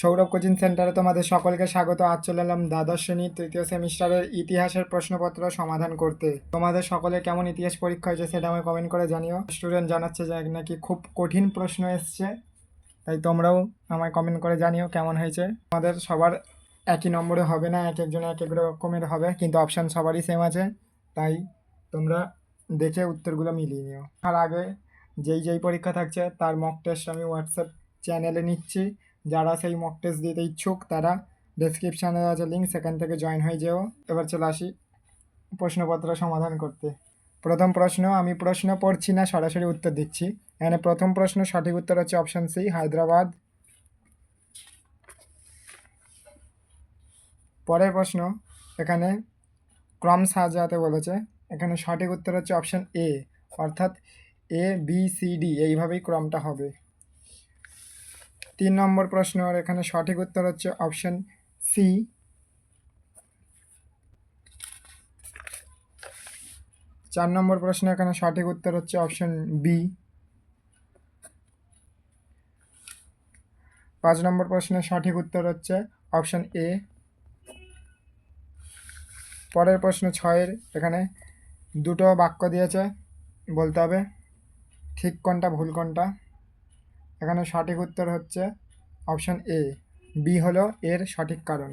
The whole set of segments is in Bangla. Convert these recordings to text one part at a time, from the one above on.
সৌরভ কোচিং সেন্টারে তোমাদের সকলকে স্বাগত। আজ চলে এলাম দ্বাদশ শ্রেণির তৃতীয় সেমিস্টারের ইতিহাসের প্রশ্নপত্র সমাধান করতে। তোমাদের সকলে কেমন ইতিহাস পরীক্ষা হয়েছে সেটা আমায় কমেন্ট করে জানিও। স্টুডেন্ট জানাচ্ছে যে নাকি খুব কঠিন প্রশ্ন এসছে, তাই তোমরাও আমায় কমেন্ট করে জানিও কেমন হয়েছে। আমাদের সবার একই নম্বরে হবে না, এক একজনের এক এক রকমের হবে, কিন্তু অপশান সবারই সেম আছে, তাই তোমরা দেখে উত্তরগুলো মিলিয়ে নিও। আর আগে যেই যেই পরীক্ষা থাকছে, তার মক টেস্ট আমি হোয়াটসঅ্যাপ চ্যানেলে নিচ্ছি। যারা সেই মক টেস্ট দিতে ইচ্ছুক, তারা ডেসক্রিপশানে আছে লিঙ্ক সেখান থেকে জয়েন হয়ে যেও। এবার চলে আসি প্রশ্নপত্র সমাধান করতে। প্রথম প্রশ্ন, আমি প্রশ্ন পড়ছি না, সরাসরি উত্তর দিচ্ছি। এখানে প্রথম প্রশ্ন, সঠিক উত্তর হচ্ছে অপশান সি হায়দ্রাবাদ। পরের প্রশ্ন, এখানে ক্রম সাজাতে বলেছে। এখানে সঠিক উত্তর হচ্ছে অপশান এ অর্থাৎ এ বি সি ডি এইভাবেই ক্রমটা হবে। তিন নম্বর প্রশ্ন, আর এখানে সঠিক উত্তর হচ্ছে অপশান সি চার নম্বর প্রশ্ন, এখানে সঠিক উত্তর হচ্ছে অপশান বি পাঁচ নম্বর প্রশ্নের সঠিক উত্তর হচ্ছে অপশান এ পরের প্রশ্ন ছয়ের, এখানে দুটো বাক্য দিয়েছে, বলতে হবে ঠিক কোনটা, ভুল কোনটা। এখানে সঠিক উত্তর হচ্ছে অপশান এ। বি হলো এর সঠিক কারণ।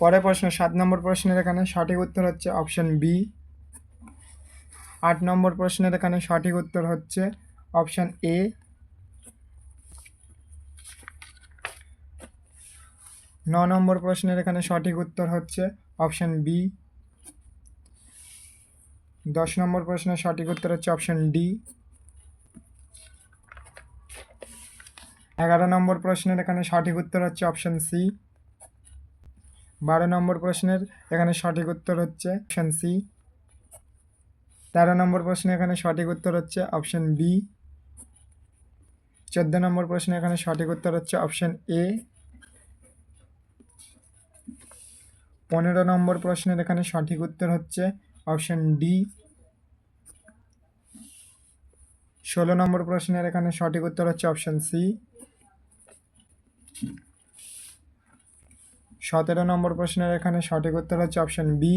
পরের প্রশ্ন, সাত নম্বর প্রশ্নের এখানে সঠিক উত্তর হচ্ছে অপশান বি। আট নম্বর প্রশ্নের এখানে সঠিক উত্তর হচ্ছে অপশান এ। ন নম্বর প্রশ্নের এখানে সঠিক উত্তর হচ্ছে অপশান বি। দশ নম্বর প্রশ্নের সঠিক উত্তর হচ্ছে অপশান ডি। এগারো নম্বর প্রশ্নের এখানে সঠিক উত্তর হচ্ছে অপশান সি বারো নম্বর প্রশ্নের এখানে সঠিক উত্তর হচ্ছে অপশান সি তেরো নম্বর প্রশ্নে এখানে সঠিক উত্তর হচ্ছে অপশান বি চোদ্দ নম্বর প্রশ্নে এখানে সঠিক উত্তর হচ্ছে অপশান এ পনেরো নম্বর প্রশ্নের এখানে সঠিক উত্তর হচ্ছে অপশান ডি ষোলো নম্বর প্রশ্নের এখানে সঠিক উত্তর হচ্ছে অপশান সি সতেরো নম্বর প্রশ্নের এখানে সঠিক উত্তর হচ্ছে অপশান বি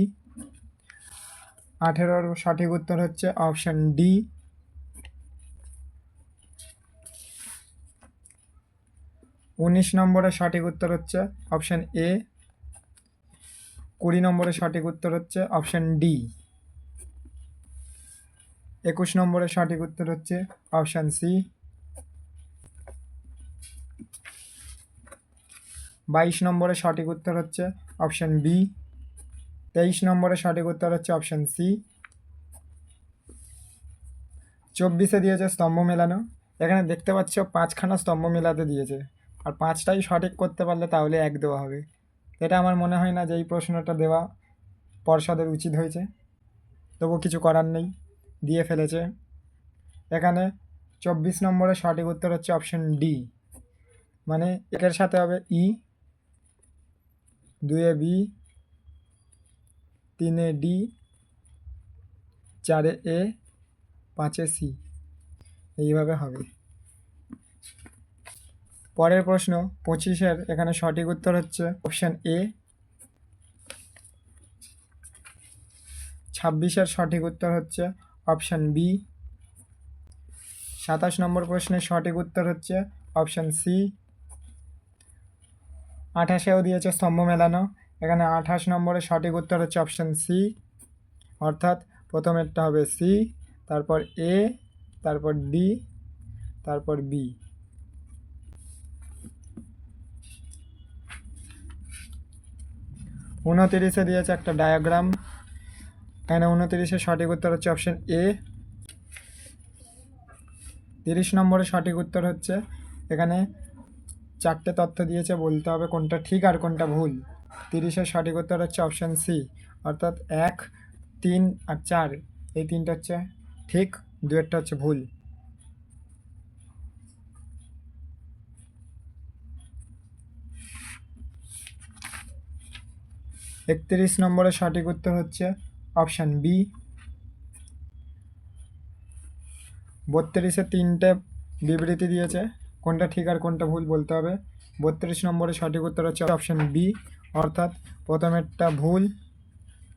আঠেরোর সঠিক উত্তর হচ্ছে অপশান ডি উনিশ নম্বরের সঠিক উত্তর হচ্ছে অপশান এ কুড়ি নম্বরের সঠিক উত্তর হচ্ছে অপশান ডি একুশ নম্বরের সঠিক উত্তর হচ্ছে অপশান সি বাইশ নম্বরের সঠিক উত্তর হচ্ছে অপশান বি। তেইশ নম্বরের সঠিক উত্তর হচ্ছে অপশান সি। চব্বিশে দিয়েছে স্তম্ভ মেলানো। এখানে দেখতে পাচ্ছ পাঁচখানা স্তম্ভ মেলাতে দিয়েছে। আর পাঁচটাই সঠিক করতে পারলে তাহলে এক দেওয়া হবে। এটা আমার মনে হয় না যে এই প্রশ্নটা দেওয়া পর্ষদের উচিত হয়েছে। তবু কিছু করার নেই, দিয়ে ফেলেছে। এখানে চব্বিশ নম্বরের সঠিক উত্তর হচ্ছে অপশন ডি। মানে একের সাথে হবে ই। দুয়ে বি, তিনে ডি, চারে এ পাঁচে সি। এইভাবে হবে। পরের প্রশ্ন, পঁচিশের এখানে সঠিক উত্তর হচ্ছে অপশান এ ছাব্বিশের সঠিক উত্তর হচ্ছে অপশান বি সাতাশ নম্বর প্রশ্নের সঠিক উত্তর হচ্ছে অপশান সি আঠাশেও দিয়েছে স্তম্ভ মেলানো। এখানে আঠাশ নম্বরের সঠিক উত্তর হচ্ছে অপশান সি অর্থাৎ প্রথমেরটা হবে সি তারপর এ তারপর ডি তারপর বি উনতিরিশে দিয়েছে একটা ডায়াগ্রাম এখানে উনতিরিশের সঠিক উত্তর হচ্ছে অপশান এ তিরিশ নম্বরের সঠিক উত্তর হচ্ছে এখানে চারটে তথ্য দিয়েছে, বলতে হবে কোনটা ঠিক আর কোনটা ভুল। তিরিশের সঠিক উত্তর হচ্ছে অপশান সি অর্থাৎ এক, তিন আর চার। এই তিনটা হচ্ছে ঠিক দু একটা হচ্ছে ভুল। একত্রিশ নম্বরের সঠিক উত্তর হচ্ছে অপশান বি বত্রিশে তিনটে বিবৃতি দিয়েছে কোনটা ঠিক আর কোনটা ভুল বলতে হবে। বত্রিশ নম্বরে সঠিক উত্তর হচ্ছে অপশান বি অর্থাৎ প্রথমেরটা ভুল,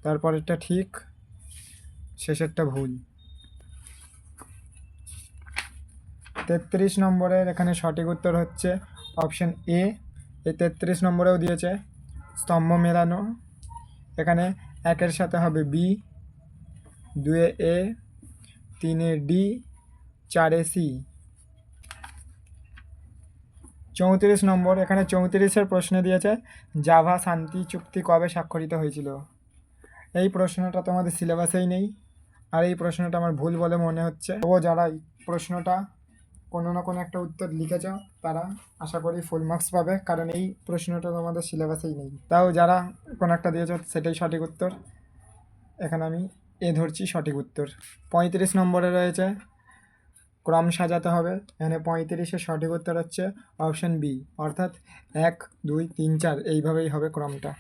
তারপরেরটা ঠিক, শেষেরটা ভুল। তেত্রিশ নম্বরের এখানে সঠিক উত্তর হচ্ছে অপশান এ এই তেত্রিশ নম্বরেও দিয়েছে, স্তম্ভ মেলানো। এখানে একের সাথে হবে বি দুয়ে এ তিনে ডি চারে সি চৌত্রিশ নম্বর, এখানে চৌত্রিশের প্রশ্ন দিয়েছে, জাভা শান্তি চুক্তি কবে স্বাক্ষরিত হয়েছিল? এই প্রশ্নটা তোমাদের সিলেবাসেই নেই, আর এই প্রশ্নটা আমার ভুল বলে মনে হচ্ছে। ও যারা এই প্রশ্নটা কোনো না কোনো একটা উত্তর লিখেছ, তারা আশা করি ফুল মার্কস পাবে, কারণ এই প্রশ্নটা তোমাদের সিলেবাসেই নেই। তাও যারা কোনো একটা দিয়েছ, সেটাই সঠিক উত্তর। এখানে আমি এ ধরছি সঠিক উত্তর। পঁয়ত্রিশ নম্বরে রয়েছে ক্রম সাজাতে হবে। এখানে পঁয়ত্রিশের সঠিক উত্তর হচ্ছে অপশন বি অর্থাৎ এক, দুই, তিন, চার, এইভাবেই হবে ক্রমটা।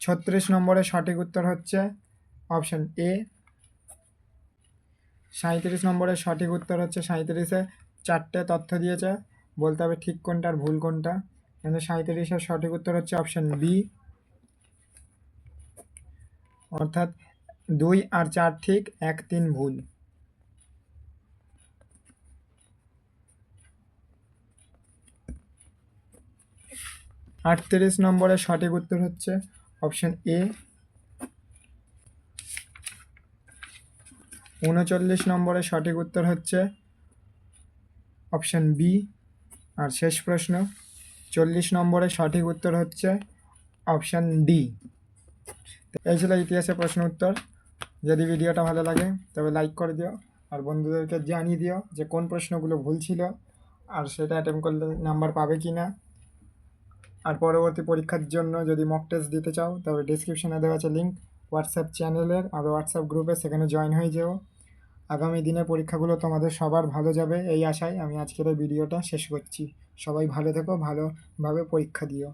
ছত্রিশ নম্বরের সঠিক উত্তর হচ্ছে অপশন এ সাঁত্রিশ নম্বরের সঠিক উত্তর হচ্ছে সাঁত্রিশে চারটে তথ্য দিয়েছে। বলতে হবে ঠিক কোনটা ভুল কোনটা। এখানে সাঁত্রিশের সঠিক উত্তর হচ্ছে অপশন বি অর্থাৎ দুই আর চার ঠিক, এক, তিন ভুল। আটত্রিশ নম্বরের সঠিক উত্তর হচ্ছে অপশন এ। উনচল্লিশ নম্বরের সঠিক উত্তর হচ্ছে অপশন বি। আর শেষ প্রশ্ন, চল্লিশ নম্বরের সঠিক উত্তর হচ্ছে অপশন ডি। এই ছিল ইতিহাসের প্রশ্ন উত্তর। যদি ভিডিওটা ভালো লাগে, তবে লাইক করে দিও। আর বন্ধুদেরকে জানিয়ে দিও যে কোন প্রশ্নগুলো ভুল ছিল, আর সেটা অ্যাটেম্প করলে নাম্বার পাবে কি না আর পরবর্তী পরীক্ষার জন্য যদি মক টেস্ট দিতে চাও, তবে ডিসক্রিপশনে দেওয়া আছে লিঙ্ক হোয়াটসঅ্যাপ চ্যানেলের আর হোয়াটসঅ্যাপ গ্রুপে সেখানে জয়েন হয়ে যেও। আগামী দিনের পরীক্ষাগুলো তোমাদের সবার ভালো যাবে এই আশায় আমি আজকের ভিডিওটা শেষ করছি। সবাই ভালো থেকো, ভালোভাবে পরীক্ষা দিও।